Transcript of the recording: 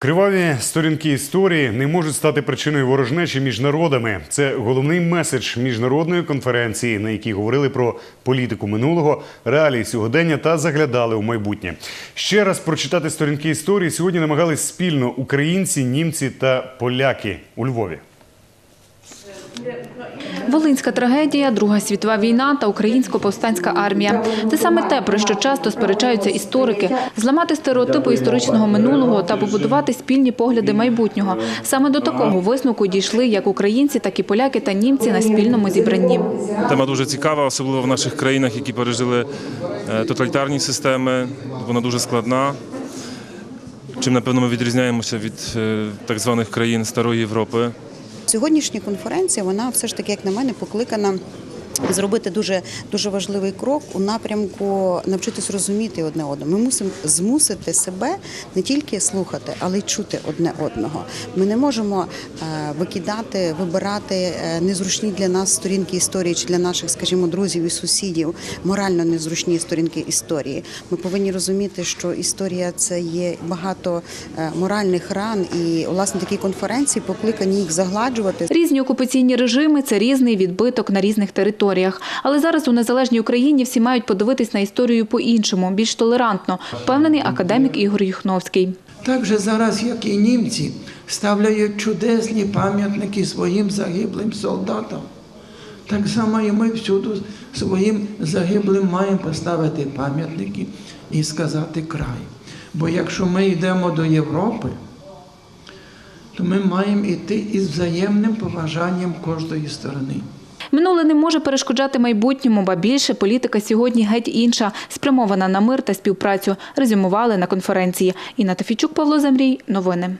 Криваві сторінки історії не можуть стати причиною ворожнечі між народами. Це головний меседж міжнародної конференції, на якій говорили про політику минулого, реалії сьогодення та заглядали у майбутнє. Ще раз прочитати сторінки історії сьогодні намагались спільно українці, німці та поляки у Львові. Волинська трагедія, Друга світова війна та українсько-повстанська армія. Це саме те, про що часто сперечаються історики – зламати стереотипи історичного минулого та побудувати спільні погляди майбутнього. Саме до такого висновку дійшли як українці, так і поляки та німці на спільному зібранні. Тема дуже цікава, особливо в наших країнах, які пережили е, тоталітарні системи. Вона дуже складна. Чим, напевно, ми відрізняємося від е, так званих країн Старої Європи. Сьогоднішня конференція, вона все ж таки, як на мене, покликана. Зробити дуже дуже важливий крок у напрямку навчитись розуміти одне одного. Ми мусимо змусити себе не тільки слухати, але й чути одне одного. Ми не можемо е, викидати, вибирати е, незручні для нас сторінки історії чи для наших, скажімо, друзів і сусідів, морально незручні сторінки історії. Ми повинні розуміти, що історія це є багато е, моральних ран, і власне такі конференції покликані їх загладжувати. Різні окупаційні режими – це різний відбиток на різних територіях. Але зараз у незалежній Україні всі мають подивитись на історію по-іншому, більш толерантно, впевнений академік Ігор Юхновський. Так же зараз, як і німці, ставляють чудесні пам'ятники своїм загиблим солдатам. Так само і ми всюди своїм загиблим маємо поставити пам'ятники і сказати край. Бо якщо ми йдемо до Європи, то ми маємо йти із взаємним поважанням кожної сторони. Минуле не може перешкоджати майбутньому, ба більше політика сьогодні геть інша, спрямована на мир та співпрацю, резюмували на конференції. Інна Тафійчук, Павло Замрій. Новини.